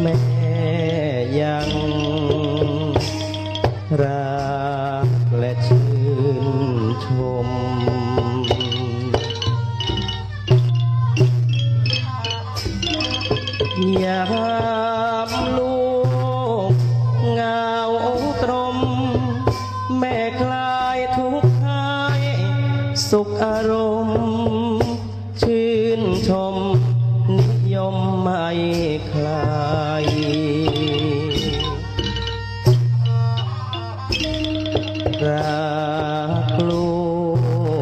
แม่ยังรักและชื่นชม ยามลูกงาตรม แม่คลายทุกข์ให้สุขอารมณ์ รักลู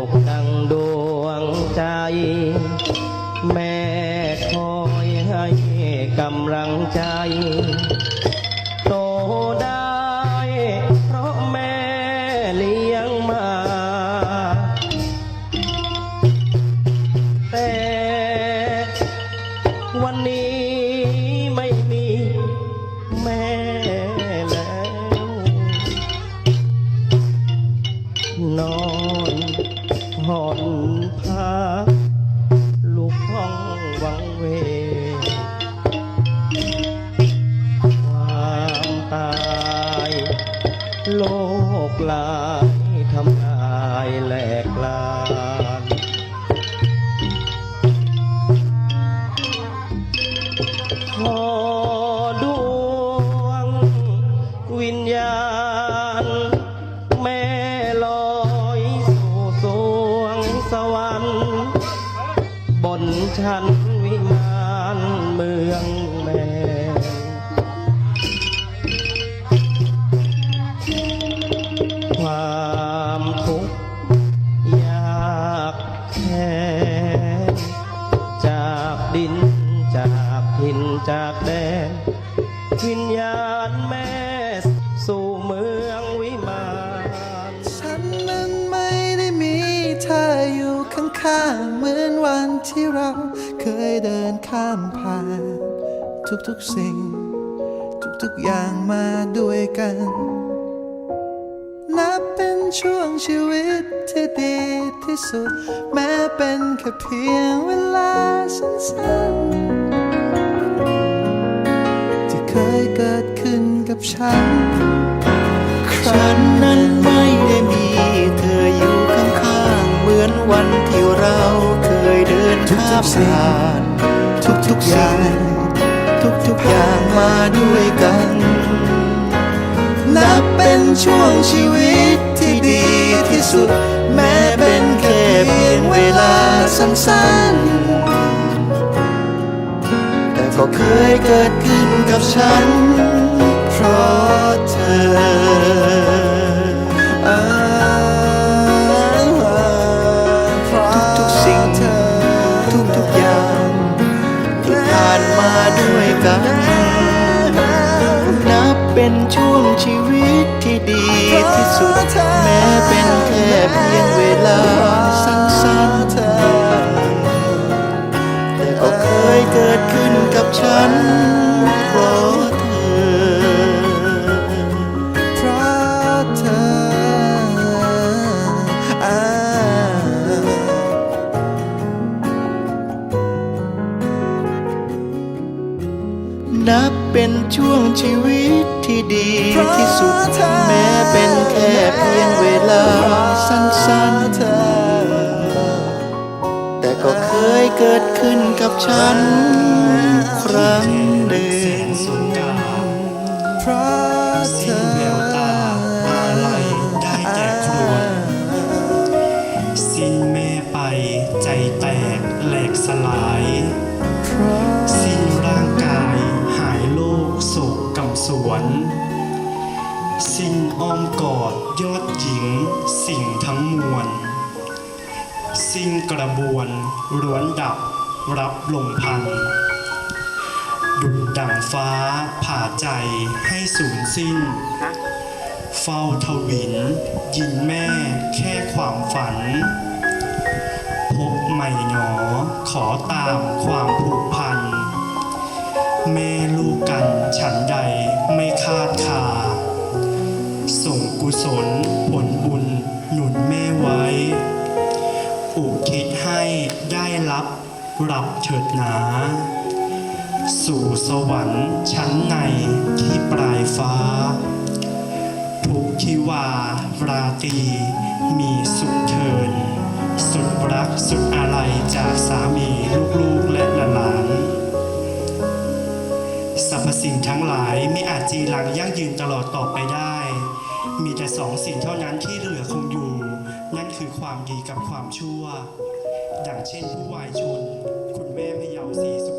กดังดวงใจ แม่คอยให้กำลังใจ กลายทำลายแหลกลานขอดวงวิญญาณ แม่ลอยสู่สวงสวรรค์บนชั้น้าเหมือนวันที่เราเคยเดินข้ามผ่าน ทุกๆสิ่ง ทุกๆอย่างมาด้วยกัน นับเป็นช่วงชีวิตที่ดีที่สุด แม้เป็นแค่เพียงเวลาสั้นๆ ที่เคยเกิดขึ้นกับฉันฉันนั้นไม่ได้มี อนวันที่เราเคยเดินข้ามผ่านทุกๆอย่าง ทุกๆอย่างมาด้วยกัน นับเป็นช่วงชีวิตที่ดีที่สุด แม้เป็นแค่เพียงเวลาสั้นๆ แต่ก็เคยเกิดขึ้นกับฉัน เพราะเธอ ขึ้นกับฉันเพราะเธอ เพราะเธออ่านับเป็นช่วงชีวิตที่ดีที่สุด แม้เป็นแค่เพียงเวลาสั้นเธอๆ เกิดขึ้นกับฉัน ครั้งหนึ่งเพราะเธสิ้นอแววตาอะไรได้แต่ครวญสิ้นแม่ไปใจแตกแหลกสลาย สิ้นร่างกายหายโลกโศกกำสวน สิ้นอ้อมกอดยอดหญิงสิ่งทั้งมวล สิ้นกระบวนร้วนดับรับลมพัน ดุดดั่งฟ้าผ่าใจให้สูญสิ้น เฝ้าทวิน ยินแม่แค่ความฝัน พบใหม่หนอขอตามความผูกพัน แม่ลูกกันฉันใดไม่คาดคาส่งกุศลผล อุทิศให้ได้รับรับเถิดหนา สู่สวรรค์ชั้นในที่ปลายฟ้า ทุกทิวาราตรีมีสุขเทิน สุดรักสุดอะไรจากสามีลูกๆและหลานสรรพสิ่งทั้งหลายไม่อาจจีรังยั่งยืนตลอดต่อไปได้ มีแต่สองสิ่งเท่านั้นที่เหลือคงอยู่ คือความดีกับความชั่ว ดังเช่นผู้วายชน คุณแม่พยาวศรีสุ